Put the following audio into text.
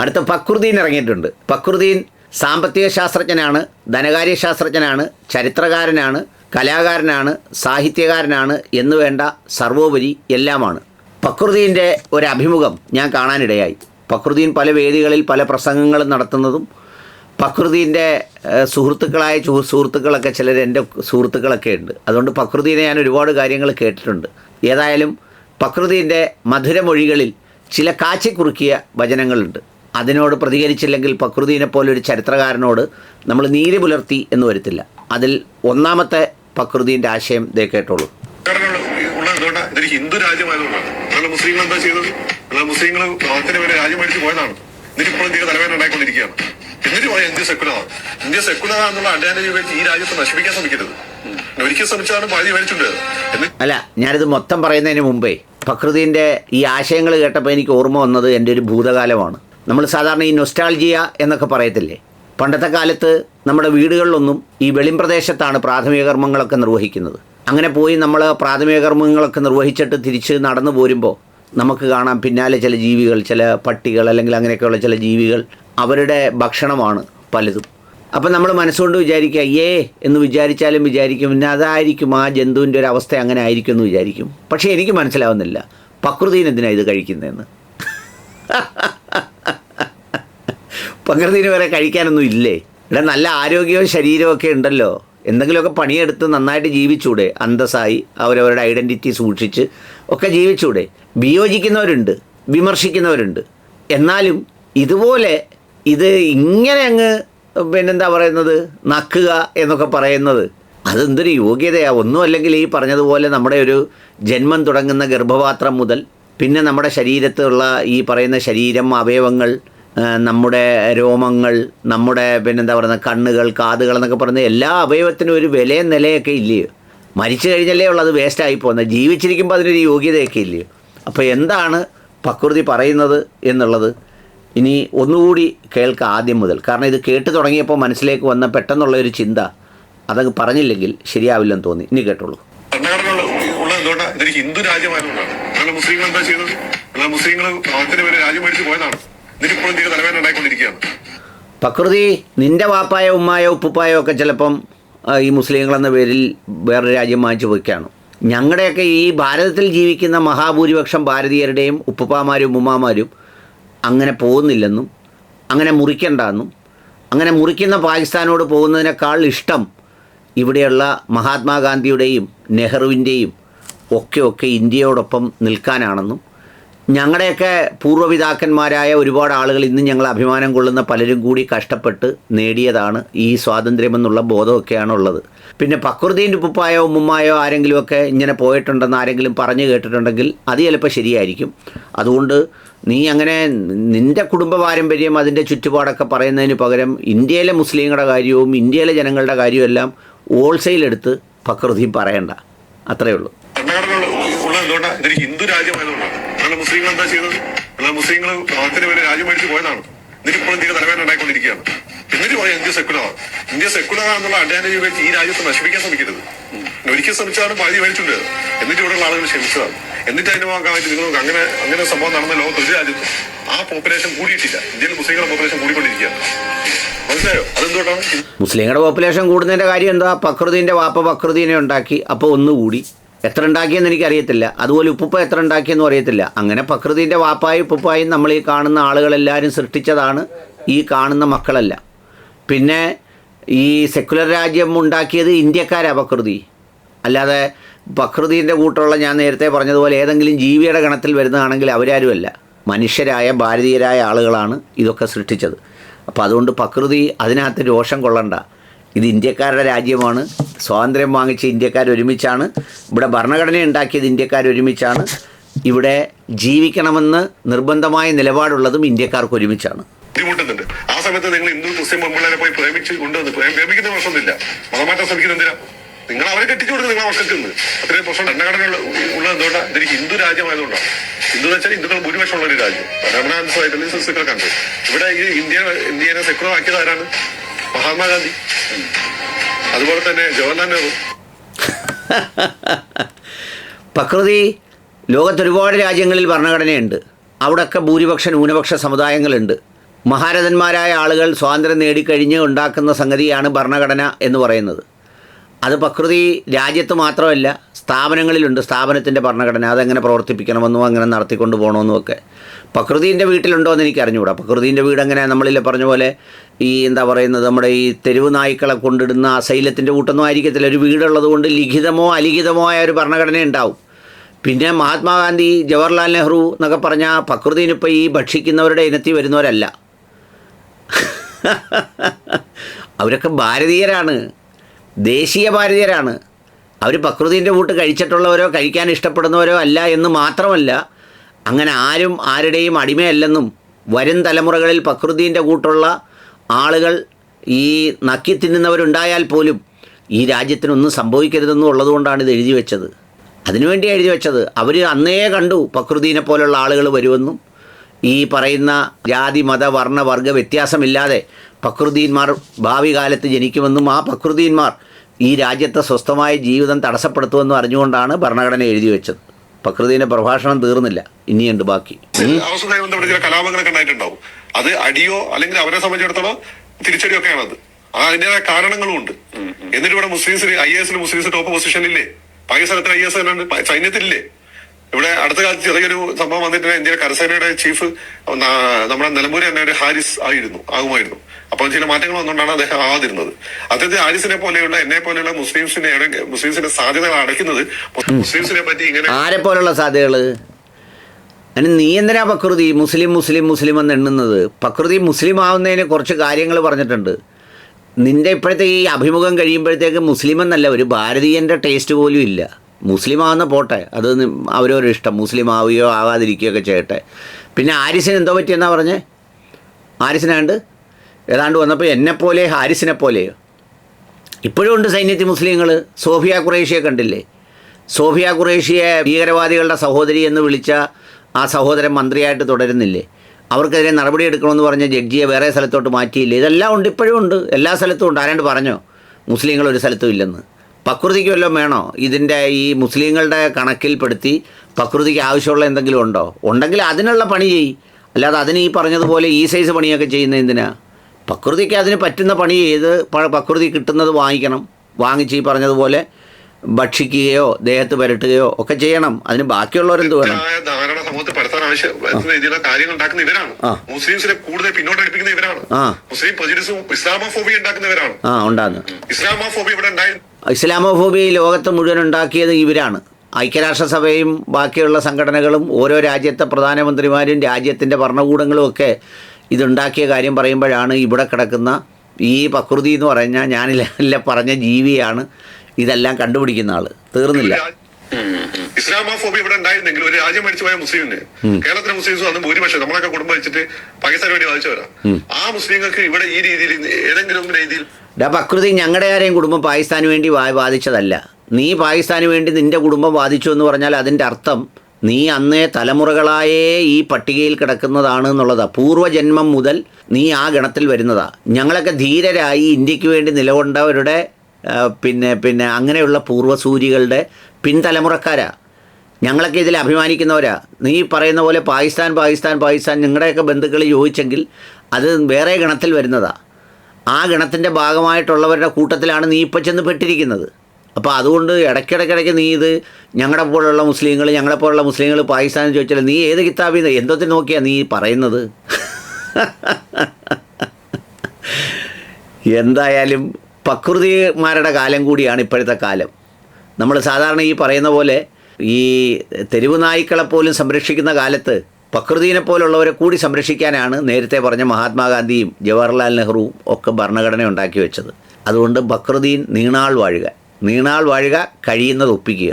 അടുത്ത ഫക്രുദ്ദീൻ ഇറങ്ങിയിട്ടുണ്ട്. ഫക്രുദ്ദീൻ സാമ്പത്തിക ശാസ്ത്രജ്ഞനാണ് ധനകാര്യ ശാസ്ത്രജ്ഞനാണ് ചരിത്രകാരനാണ് കലാകാരനാണ് സാഹിത്യകാരനാണ് എന്ന് വേണ്ട സർവോപരി എല്ലാമാണ്. ഫക്രുദ്ദീന്റെ ഒരു അഭിമുഖം ഞാൻ കാണാനിടയായി. ഫക്രുദ്ദീൻ പല വേദികളിൽ പല പ്രസംഗങ്ങളും നടത്തുന്നതും ഫക്രുദ്ദീന്റെ ഏഹ്, സുഹൃത്തുക്കളായ സുഹൃത്തുക്കളൊക്കെ ചിലർ എന്റെ സുഹൃത്തുക്കളൊക്കെ ഉണ്ട്. അതുകൊണ്ട് ഫക്രുദ്ദീനെ ഞാൻ ഒരുപാട് കാര്യങ്ങൾ കേട്ടിട്ടുണ്ട്. ഏതായാലും ഫക്രുദ്ദീന്റെ മധുരമൊഴികളിൽ ചില കാച്ചിക്കുറുക്കിയ വചനങ്ങളുണ്ട്. അതിനോട് പ്രതികരിച്ചില്ലെങ്കിൽ ഫക്രുദ്ദീനെ പോലെ ഒരു ചരിത്രകാരനോട് നമ്മൾ നീര് പുലർത്തി എന്ന് വരത്തില്ല. അതിൽ ഒന്നാമത്തെ പ്രകൃതിന്റെ ആശയം ദേ കേട്ടോളൂ. ഇതൊരു ഹിന്ദു രാജ്യമായതുകൊണ്ടാണ്. മുസ്ലിങ്ങൾ എന്താ ചെയ്തത്? മുസ്ലിങ്ങൾ ലോകത്തിന് വരെ രാജ്യം മേടിച്ച് പോയതാണ്. എന്നിട്ടിപ്പോഴും ഇന്ത്യ തലവേദന ഉണ്ടായിക്കൊണ്ടിരിക്കുകയാണ്. എന്നിട്ട് പറയാം ഇന്ത്യ സെക്കുലർ ഇന്ത്യ സെക്കുലർ എന്നുള്ള അഡ്വാന്റേജ് വെച്ച് ഈ രാജ്യത്തെ നശിപ്പിക്കാൻ ശ്രമിക്കരുത്. ഒരിക്കൽ ശ്രമിച്ചാണ് പകുതി മേടിച്ചിട്ടുണ്ട് എന്നിട്ട് അല്ല ഞാനിത് മൊത്തം പറയുന്നതിന് മുമ്പേ ഫക്രുദ്ദീന്റെ ഈ ആശയങ്ങൾ കേട്ടപ്പോൾ എനിക്ക് ഓർമ്മ വന്നത് എന്റെ ഒരു ഭൂതകാലമാണ്. നമ്മൾ സാധാരണ ഈ നൊസ്റ്റാൾജിയ എന്നൊക്കെ പറയത്തില്ലേ? പണ്ടത്തെ കാലത്ത് നമ്മുടെ വീടുകളിലൊന്നും ഈ വെളിമ്പ്രദേശത്താണ് പ്രാഥമിക കർമ്മങ്ങളൊക്കെ നിർവഹിക്കുന്നത്. അങ്ങനെ പോയി നമ്മൾ പ്രാഥമിക കർമ്മങ്ങളൊക്കെ നിർവഹിച്ചിട്ട് തിരിച്ച് നടന്നു പോരുമ്പോൾ നമുക്ക് കാണാം പിന്നാലെ ചില ജീവികൾ ചില പട്ടികൾ അല്ലെങ്കിൽ അങ്ങനെയൊക്കെയുള്ള ചില ജീവികൾ അവരുടെ ഭക്ഷണമാണ് പലതും. അപ്പം നമ്മൾ മനസ്സുകൊണ്ട് വിചാരിക്കുക ഏ എന്ന് വിചാരിച്ചാലും വിചാരിക്കും. പിന്നെ അതായിരിക്കും ആ ജന്തുവിന്റെ ഒരു അവസ്ഥ അങ്ങനെ ആയിരിക്കും എന്ന് വിചാരിക്കും. പക്ഷേ എനിക്ക് മനസ്സിലാവുന്നില്ല. പ്രകൃതിന് എന്തിനാണ് ഇത് കഴിക്കുന്നതെന്ന്? പ്രകൃതിന് വരെ കഴിക്കാനൊന്നും ഇല്ലേ? ഇവിടെ നല്ല ആരോഗ്യവും ശരീരവും ഒക്കെ ഉണ്ടല്ലോ. എന്തെങ്കിലുമൊക്കെ പണിയെടുത്ത് നന്നായിട്ട് ജീവിച്ചൂടെ? അന്തസ്സായി അവരവരുടെ ഐഡന്റിറ്റി സൂക്ഷിച്ച് ഒക്കെ ജീവിച്ചൂടെ? വിയോജിക്കുന്നവരുണ്ട് വിമർശിക്കുന്നവരുണ്ട്. എന്നാലും ഇതുപോലെ ഇത് ഇങ്ങനെ അങ്ങ് പിന്നെന്താ പറയുന്നത്? നക്കുക എന്നൊക്കെ പറയുന്നത്. അതെന്തൊരു യോഗ്യതയാണ് ഒന്നും അല്ലെങ്കിൽ ഈ പറഞ്ഞതുപോലെ നമ്മുടെ ഒരു ജന്മം തുടങ്ങുന്ന ഗർഭപാത്രം മുതൽ പിന്നെ നമ്മുടെ ശരീരത്തിലുള്ള ഈ പറയുന്ന ശരീരം അവയവങ്ങൾ നമ്മുടെ രോമങ്ങൾ നമ്മുടെ പിന്നെന്താ പറയുന്നത് കണ്ണുകൾ കാതുകൾ എന്നൊക്കെ പറയുന്ന എല്ലാ അവയവത്തിനും ഒരു വിലയും നിലയൊക്കെ ഇല്ലയോ? മരിച്ചു കഴിഞ്ഞല്ലേ ഉള്ളത് വേസ്റ്റായി പോകുന്നത്. ജീവിച്ചിരിക്കുമ്പോൾ അതിനൊരു യോഗ്യതയൊക്കെ ഇല്ലയോ? അപ്പോൾ എന്താണ് പ്രകൃതി പറയുന്നത് എന്നുള്ളത്? ഇനി ഒന്നുകൂടി കേൾക്കാം ആദ്യം മുതൽ. കാരണം ഇത് കേട്ട് തുടങ്ങിയപ്പോൾ മനസ്സിലേക്ക് വന്ന പെട്ടെന്നുള്ള ഒരു ചിന്ത അതങ്ങ് പറഞ്ഞില്ലെങ്കിൽ ശരിയാവില്ലെന്ന് തോന്നി. ഇനി കേട്ടോളൂ. ഇതൊരു ഹിന്ദു രാജ്യമായതുകൊണ്ടാണ്. മുസ്ലിങ്ങൾ എന്താ ചെയ്തത് മുസ്ലിങ്ങൾ രാജ്യം മേടിച്ച് പോയതാണ്. തലവേദന ഉണ്ടായിക്കൊണ്ടിരിക്കുകയാണ്. പ്രകൃതി നിന്റെ വാപ്പായോ ഉമ്മായോ ഉപ്പുപ്പായോ ഒക്കെ ചിലപ്പം ഈ ഈ മുസ്ലിങ്ങളെന്ന പേരിൽ വേറൊരു രാജ്യം വാങ്ങിച്ചു പോയിക്കാണ്. ഞങ്ങളുടെയൊക്കെ ഈ ഭാരതത്തിൽ ജീവിക്കുന്ന മഹാഭൂരിപക്ഷം ഭാരതീയരുടെയും ഉപ്പുപ്പാമാരും ഉമ്മാമാരും അങ്ങനെ പോകുന്നില്ലെന്നും അങ്ങനെ മുറിക്കണ്ടെന്നും അങ്ങനെ മുറിക്കുന്ന പാകിസ്ഥാനോട് പോകുന്നതിനേക്കാൾ ഇഷ്ടം ഇവിടെയുള്ള മഹാത്മാഗാന്ധിയുടെയും നെഹ്റുവിന്റെയും ഒക്കെ ഒക്കെ ഇന്ത്യയോടൊപ്പം നിൽക്കാനാണെന്നും ഞങ്ങളുടെയൊക്കെ പൂർവപിതാക്കന്മാരായ ഒരുപാട് ആളുകൾ ഇന്ന് ഞങ്ങൾ അഭിമാനം കൊള്ളുന്ന പലരും കൂടി കഷ്ടപ്പെട്ട് നേടിയതാണ് ഈ സ്വാതന്ത്ര്യമെന്നുള്ള ബോധമൊക്കെയാണ് ഉള്ളത് പിന്നെ പക്രുതീന്റെ ഉപ്പുപ്പായോ ഉമ്മുമ്മായോ ആരെങ്കിലുമൊക്കെ ഇങ്ങനെ പോയിട്ടുണ്ടെന്ന് ആരെങ്കിലും പറഞ്ഞു കേട്ടിട്ടുണ്ടെങ്കിൽ അത് ചിലപ്പോൾ ശരിയായിരിക്കും. അതുകൊണ്ട് നീ അങ്ങനെ നിന്റെ കുടുംബ പാരമ്പര്യം അതിന്റെ ചുറ്റുപാടൊക്കെ പറയുന്നതിന് പകരം ഇന്ത്യയിലെ മുസ്ലിങ്ങളുടെ കാര്യവും ഇന്ത്യയിലെ ജനങ്ങളുടെ കാര്യവും എല്ലാം ഹോൾസെയിൽ എടുത്ത് പക്രുതി പറയണ്ട. അത്രയേ ഉള്ളൂ. ഹിന്ദു രാജ്യമായതുകൊണ്ടാണ്. നിങ്ങളുടെ മുസ്ലിങ്ങൾ എന്താ ചെയ്തത്? നിങ്ങളുടെ മുസ്ലിങ്ങൾ അതിന് വരെ രാജ്യം മേടിച്ച് പോയതാണ്. എന്നിട്ടിപ്പോഴും ഇന്ത്യയുടെ തലവേദന ഉണ്ടായിക്കൊണ്ടിരിക്കുകയാണ്. എന്നിട്ട് പറയാം ഇന്ത്യ സെക്കുലർ ഇന്ത്യ സെക്കുലർ ആണെന്നുള്ള അഡ്വാന്റേജ് വെച്ച് ഈ രാജ്യത്തെ നശിപ്പിക്കാൻ ശ്രമിക്കരുത്. ഒരിക്കൽ ശ്രമിച്ചാണ് പകുതി മേടിച്ചിട്ടുണ്ട് എന്നിട്ട് ഇവിടെയുള്ള ആളുകൾ ക്ഷമിച്ചതാണ്. എന്നിട്ട് അതിന് ഭാഗമായിട്ട് നിങ്ങൾക്ക് അങ്ങനെ അങ്ങനെ സംഭവം നടന്ന ലോകത്ത് ഒരു രാജ്യത്തും ആ പോപ്പുലേഷൻ കൂടിയിട്ടില്ല. ഇന്ത്യയിൽ മുസ്ലിങ്ങളുടെ പോപ്പുലേഷൻ കൂടിക്കൊണ്ടിരിക്കുകയാണ്. മനസ്സിലായോ? അതെന്തുകൊണ്ടാണ്? മുസ്ലിങ്ങളുടെ പോപ്പുലേഷൻ കൂടുന്നതിന്റെ കാര്യം എന്താ? പക്രുതീന്റെ വാപ്പ പക്രുതീനെ ഉണ്ടാക്കി. അപ്പോൾ ഒന്നുകൂടി എത്ര ഉണ്ടാക്കിയെന്ന് എനിക്കറിയത്തില്ല. അതുപോലെ ഉപ്പുപ്പ എത്ര ഉണ്ടാക്കിയെന്നും അറിയത്തില്ല. അങ്ങനെ പ്രകൃതിന്റെ വാപ്പായും ഉപ്പുപ്പായും നമ്മൾ ഈ കാണുന്ന ആളുകളെല്ലാവരും സൃഷ്ടിച്ചതാണ് ഈ കാണുന്ന മക്കളല്ല. പിന്നെ ഈ സെക്കുലർ രാജ്യം ഉണ്ടാക്കിയത് ഇന്ത്യക്കാരാ പ്രകൃതി അല്ലാതെ പ്രകൃതിന്റെ കൂട്ടുള്ള ഞാൻ നേരത്തെ പറഞ്ഞതുപോലെ ഏതെങ്കിലും ജീവിയുടെ ഗണത്തിൽ വരുന്നതാണെങ്കിൽ അവരാരുമല്ല. മനുഷ്യരായ ഭാരതീയരായ ആളുകളാണ് ഇതൊക്കെ സൃഷ്ടിച്ചത്. അപ്പോൾ അതുകൊണ്ട് പ്രകൃതി അതിനകത്ത് രോഷം കൊള്ളണ്ട. ഇത് ഇന്ത്യക്കാരുടെ രാജ്യമാണ്. സ്വാതന്ത്ര്യം വാങ്ങിച്ച ഇന്ത്യക്കാർ ഒരുമിച്ചാണ്. ഇവിടെ ഭരണഘടന ഉണ്ടാക്കിയത് ഇന്ത്യക്കാർ ഒരുമിച്ചാണ്. ഇവിടെ ജീവിക്കണമെന്ന് നിർബന്ധമായ നിലപാടുള്ളതും ഇന്ത്യക്കാർക്ക് ഒരുമിച്ചാണ്. ബുദ്ധിമുട്ടുന്നുണ്ട്. ആ സമയത്ത് നിങ്ങൾ ഹിന്ദു മുസ്ലിം പെൺപിള്ളേരെ പോയി പ്രേമിച്ച് കൊണ്ടുവന്ന് പ്രേം- പ്രേമിക്കുന്ന പ്രശ്നമൊന്നുമില്ല. മതമാറ്റം ശ്രമിക്കുന്നത് എന്തിനാ? നിങ്ങൾ അവരെ കെട്ടിച്ചു കൊടുക്കുക നിങ്ങൾ മക്കൾക്ക് നിന്ന് അത്രയും പ്രശ്നം ഭരണഘടന ഉള്ളത് എന്തുകൊണ്ടാണ് ഇതൊരു ഹിന്ദു രാജ്യമായതുകൊണ്ടാണ് ഹിന്ദു എന്ന് വെച്ചാൽ ഹിന്ദുക്കൾ ഭൂരിപക്ഷമുള്ള ഒരു രാജ്യം. ഭരണാനുസരിച്ച് സിസ്റ്റുകൾ കണ്ടു. ഇവിടെ ഈ ഇന്ത്യ ഇന്ത്യനെ സെക്യുലർ ആക്കിയത് ആരാണ്? മഹാത്മാഗാന്ധി. അതുപോലെ തന്നെ ജവഹർലാൽ നെഹ്റു. പ്രകൃതി ലോകത്ത് ഒരുപാട് രാജ്യങ്ങളിൽ ഭരണഘടനയുണ്ട്. അവിടെയൊക്കെ ഭൂരിപക്ഷ ന്യൂനപക്ഷ സമുദായങ്ങളുണ്ട്. മഹാരഥന്മാരായ ആളുകൾ സ്വാതന്ത്ര്യം നേടിക്കഴിഞ്ഞ് ഉണ്ടാക്കുന്ന സംഗതിയാണ് ഭരണഘടന എന്ന് പറയുന്നത്. അത് പ്രകൃതി രാജ്യത്ത് മാത്രമല്ല സ്ഥാപനങ്ങളിലുണ്ട് സ്ഥാപനത്തിന്റെ ഭരണഘടന അതെങ്ങനെ പ്രവർത്തിപ്പിക്കണമെന്നും അങ്ങനെ നടത്തിക്കൊണ്ട് പോകണമെന്നും ഒക്കെ പ്രകൃതിന്റെ വീട്ടിലുണ്ടോ എന്ന് എനിക്ക് അറിഞ്ഞുകൂടാ പ്രകൃതിന്റെ വീട് അങ്ങനെ നമ്മളിൽ പറഞ്ഞ പോലെ ഈ എന്താ പറയുന്നത് നമ്മുടെ ഈ തെരുവ് നായ്ക്കളെ കൊണ്ടിടുന്ന അസൈലത്തിന്റെ കൂട്ടൊന്നും ആയിരിക്കത്തില്ല. ഒരു വീടുള്ളത് കൊണ്ട് ലിഖിതമോ അലിഖിതമോ ആയ ഒരു ഭരണഘടന ഉണ്ടാവും. പിന്നെ മഹാത്മാഗാന്ധി ജവഹർലാൽ നെഹ്റു എന്നൊക്കെ പറഞ്ഞാൽ പ്രകൃതിനിപ്പോൾ ഈ ഭക്ഷിക്കുന്നവരുടെ ഇനത്തിൽ വരുന്നവരല്ല. അവരൊക്കെ ഭാരതീയരാണ്. ദേശീയ ഭാരതീയരാണ്. അവർ പ്രകൃതിന്റെ കൂട്ട് കഴിച്ചിട്ടുള്ളവരോ കഴിക്കാൻ ഇഷ്ടപ്പെടുന്നവരോ അല്ല എന്ന് മാത്രമല്ല അങ്ങനെ ആരും ആരുടെയും അടിമയല്ലെന്നും വരും തലമുറകളിൽ പ്രകൃതിന്റെ കൂട്ടുള്ള ആളുകൾ ഈ നക്കി തിന്നുന്നവരുണ്ടായാൽ പോലും ഈ രാജ്യത്തിനൊന്നും സംഭവിക്കരുതെന്നും ഉള്ളതുകൊണ്ടാണ് ഇത് എഴുതി വെച്ചത്. അതിനുവേണ്ടി എഴുതി വെച്ചത്. അവർ അന്നേ കണ്ടു പ്രകൃതിനെ പോലുള്ള ആളുകൾ വരുമെന്നും. ഈ പറയുന്ന ജാതി മത വർണ വർഗ വ്യത്യാസമില്ലാതെ പ്രകൃതിന്മാർ ഭാവി കാലത്ത് ജനിക്കുമെന്നും ആ പ്രകൃതിന്മാർ ഈ രാജ്യത്തെ സ്വസ്ഥമായ ജീവിതം തടസ്സപ്പെടുത്തുമെന്നും അറിഞ്ഞുകൊണ്ടാണ് ഭരണഘടന എഴുതി വെച്ചത്. പ്രകൃതിന്റെ പ്രഭാഷണം തീർന്നില്ല. ഇനിയുണ്ട് ബാക്കി. ചില കലാപങ്ങളൊക്കെ ഉണ്ടായിട്ടുണ്ടാവും അത് അടിയോ അല്ലെങ്കിൽ അവരെ സംബന്ധിച്ചിടത്തോളം തിരിച്ചടിയോ ഒക്കെയാണ് അത് അതിന്റേതായ കാരണങ്ങളും ഉണ്ട്. എന്നിട്ട് ഇവിടെ മുസ്ലിംസിന് ഐ എസിൽ മുസ്ലിംസ് ടോപ്പ് പൊസിഷനില്ലേ? പാകിസ്ഥാനത്തിൽ ഐ എസ് സൈന്യത്തിലില്ലേ? ഇവിടെ അടുത്ത കാലത്ത് ചെറിയൊരു സംഭവം വന്നിട്ടുണ്ട് ഇന്ത്യയുടെ കരസേനയുടെ ചീഫ് നമ്മുടെ നിലമ്പൂരിൽ തന്നെ ഒരു ഹാരിസ് ആയിരുന്നു ആകുമായിരുന്നു. അപ്പോൾ ചില മാറ്റങ്ങൾ വന്നുകൊണ്ടാണ് അദ്ദേഹം ആവാതിരുന്നത്. അദ്ദേഹത്തെ ഹാരിസിനെ പോലെയുള്ള എന്നെ പോലെയുള്ള മുസ്ലിംസിനെ മുസ്ലിംസിന്റെ സാധ്യതകൾ അടയ്ക്കുന്നത് മുസ്ലിംസിനെ പറ്റി ഇങ്ങനെ ആരെ പോലുള്ള സാധ്യതകൾ അതിന് നീ എന്തിനാ പ്രകൃതി മുസ്ലിം മുസ്ലിം മുസ്ലിം എന്ന് എണ്ണുന്നത്? പ്രകൃതി മുസ്ലിം ആവുന്നതിന് കുറച്ച് കാര്യങ്ങൾ പറഞ്ഞിട്ടുണ്ട്. നിന്റെ ഇപ്പോഴത്തെ ഈ അഭിമുഖം കഴിയുമ്പോഴത്തേക്ക് മുസ്ലിം എന്നല്ല ഒരു ഭാരതീയന്റെ ടേസ്റ്റ് പോലും ഇല്ല. മുസ്ലിം ആവുന്ന പോട്ടെ അത് അവരവരുടെ ഇഷ്ടം മുസ്ലിം ആവുകയോ ആവാതിരിക്കുകയോ ഒക്കെ ചെയ്യട്ടെ. പിന്നെ ആരിസിന് എന്തോ പറ്റിയെന്നാ പറഞ്ഞേ? ആരിസിനാണ്ട് ഏതാണ്ട് വന്നപ്പോൾ എന്നെപ്പോലെ ഹാരിസിനെ പോലെയോ ഇപ്പോഴും ഉണ്ട് സൈന്യത്തിൽ മുസ്ലിങ്ങൾ സോഫിയ ഖുറേഷിയെ കണ്ടില്ലേ? സോഫിയ ഖുറേഷിയെ ഭീകരവാദികളുടെ സഹോദരി എന്ന് വിളിച്ച ആ സഹോദരൻ മന്ത്രിയായിട്ട് തുടരുന്നില്ലേ? അവർക്കെതിരെ നടപടി എടുക്കണമെന്ന് പറഞ്ഞ ജഡ്ജിയെ വേറെ സ്ഥലത്തോട്ട് മാറ്റിയില്ലേ? ഇതെല്ലാം ഉണ്ട് ഇപ്പോഴും ഉണ്ട്. എല്ലാ സ്ഥലത്തും ഉണ്ട്. ആരാണ്ട് പറഞ്ഞോ? മുസ്ലിങ്ങൾ ഒരു സ്ഥലത്തും ഇല്ലെന്ന്. പ്രകൃതിക്ക് വല്ലതും വേണോ? ഇതിന്റെ ഈ മുസ്ലിങ്ങളുടെ കണക്കിൽപ്പെടുത്തി പ്രകൃതിക്ക് ആവശ്യമുള്ള എന്തെങ്കിലും ഉണ്ടോ? ഉണ്ടെങ്കിൽ അതിനുള്ള പണി ചെയ്. അല്ലാതെ അതിന് ഈ പറഞ്ഞതുപോലെ ഈ സൈസ് പണിയൊക്കെ ചെയ്യുന്ന എന്തിനാ? പ്രകൃതിക്ക് അതിന് പറ്റുന്ന പണി ചെയ്ത് പ്രകൃതി കിട്ടുന്നത് വാങ്ങിക്കണം. വാങ്ങിച്ച് ഈ പറഞ്ഞതുപോലെ ഭക്ഷിക്കുകയോ ദേഹത്ത് പരട്ടുകയോ ഒക്കെ ചെയ്യണം. അതിന് ബാക്കിയുള്ളവരെന്ത് വേണം? ധാരണ സമൂഹത്തിൽ പരത്താൻ ആവശ്യം രീതിയിലുള്ള കാര്യങ്ങൾ ഉണ്ടാക്കുന്ന ഇവരാണ്. ആ. മുസ്ലിംസിനെ കൂടുതൽ പിന്നോട്ട് അടുപ്പിക്കുന്ന ഇവരാണ്. ആ. മുസ്ലിം പ്രജുഡിസും ഇസ്ലാമോഫോബിയ ഉണ്ടാക്കുന്നവരാണ് ആ ഉണ്ടാന്ന്. ഇസ്ലാമോഫോബിയ ഇവിടെ ഉണ്ടായി ഇസ്ലാമോഫോബിയ ഈ ലോകത്ത് മുഴുവൻ ഉണ്ടാക്കിയത് ഇവരാണ്. ഐക്യരാഷ്ട്രസഭയും ബാക്കിയുള്ള സംഘടനകളും ഓരോ രാജ്യത്തെ പ്രധാനമന്ത്രിമാരും രാജ്യത്തിന്റെ ഭരണകൂടങ്ങളും ഒക്കെ ഇതുണ്ടാക്കിയ കാര്യം പറയുമ്പോഴാണ് ഇവിടെ കിടക്കുന്ന ഈ പ്രകൃതി എന്ന് പറഞ്ഞാൽ ഞാനില്ല പറഞ്ഞ ജീവിയാണ്. ഇതെല്ലാം കണ്ടുപിടിക്കുന്ന ആൾ തീർന്നില്ല. ഇസ്ലാമോഫോബിയ ഇവിടെ ഉണ്ടായിരുന്നെങ്കിൽ ഒരു രാജ്യം മരിച്ചു പോയ മുസ്ലിമിന് കേരളത്തിലെ മുസ്ലിംസ് അന്ന് ഭൂരിപക്ഷം നമ്മളൊക്കെ കുടുംബം വെച്ചിട്ട് പാകിസ്ഥാന് വേണ്ടി വാദിച്ചവരാ. ആ മുസ്ലിങ്ങൾക്ക് ഇവിടെ ഈ രീതിയിൽ ഏതെങ്കിലും രീതിയിൽ പ്രകൃതി ഞങ്ങളുടെ ആരെയും കുടുംബം പാകിസ്ഥാന് വേണ്ടി ബാധിച്ചതല്ല വാദിച്ചതല്ല. നീ പാകിസ്ഥാന് വേണ്ടി നിന്റെ കുടുംബം വാദിച്ചു എന്ന് പറഞ്ഞാൽ അതിന്റെ അർത്ഥം നീ അന്നേ തലമുറകളായേ ഈ പട്ടികയിൽ കിടക്കുന്നതാണ് എന്നുള്ളതാ. പൂർവജന്മം മുതൽ നീ ആ ഗണത്തിൽ വരുന്നതാ. ഞങ്ങളൊക്കെ ധീരരായി ഇന്ത്യയ്ക്ക് വേണ്ടി നിലകൊണ്ടവരുടെ പിന്നെ പിന്നെ അങ്ങനെയുള്ള പൂർവസൂരികളുടെ പിൻതലമുറക്കാരാ. ഞങ്ങളൊക്കെ ഇതിൽ അഭിമാനിക്കുന്നവരാ. നീ പറയുന്ന പോലെ പാകിസ്ഥാൻ പാകിസ്ഥാൻ പാകിസ്ഥാൻ നിങ്ങളുടെയൊക്കെ ബന്ധുക്കൾ ചോദിച്ചെങ്കിൽ അത് വേറെ ഗണത്തിൽ വരുന്നതാ. ആ ഗണത്തിന്റെ ഭാഗമായിട്ടുള്ളവരുടെ കൂട്ടത്തിലാണ് നീ ഇപ്പം ചെന്ന് പെട്ടിരിക്കുന്നത്. അപ്പോൾ അതുകൊണ്ട് ഇടയ്ക്കിടയ്ക്കിടയ്ക്ക് നീ ഇത് ഞങ്ങളുടെ പോലുള്ള മുസ്ലിങ്ങൾ ഞങ്ങളെ പോലുള്ള മുസ്ലിങ്ങൾ പാകിസ്ഥാനിൽ ചോദിച്ചാൽ നീ ഏത് കിതാബിൽ എന്തൊക്കെ നോക്കിയാ നീ പറയുന്നത്? എന്തായാലും പ്രകൃതിമാരുടെ കാലം കൂടിയാണ് ഇപ്പോഴത്തെ കാലം. നമ്മൾ സാധാരണ ഈ പറയുന്ന പോലെ ഈ തെരുവ് നായ്ക്കളെ സംരക്ഷിക്കുന്ന കാലത്ത് പ്രകൃതിനെ പോലുള്ളവരെ കൂടി സംരക്ഷിക്കാനാണ് നേരത്തെ പറഞ്ഞ മഹാത്മാഗാന്ധിയും ജവഹർലാൽ നെഹ്റുവും ഒക്കെ ഭരണഘടന ഉണ്ടാക്കി വെച്ചത്. അതുകൊണ്ട് ബക്രുദ്ദീൻ നീണാൾ വാഴുക. നീണാൾ വാഴുക കഴിയുന്നത് ഒപ്പിക്കുക.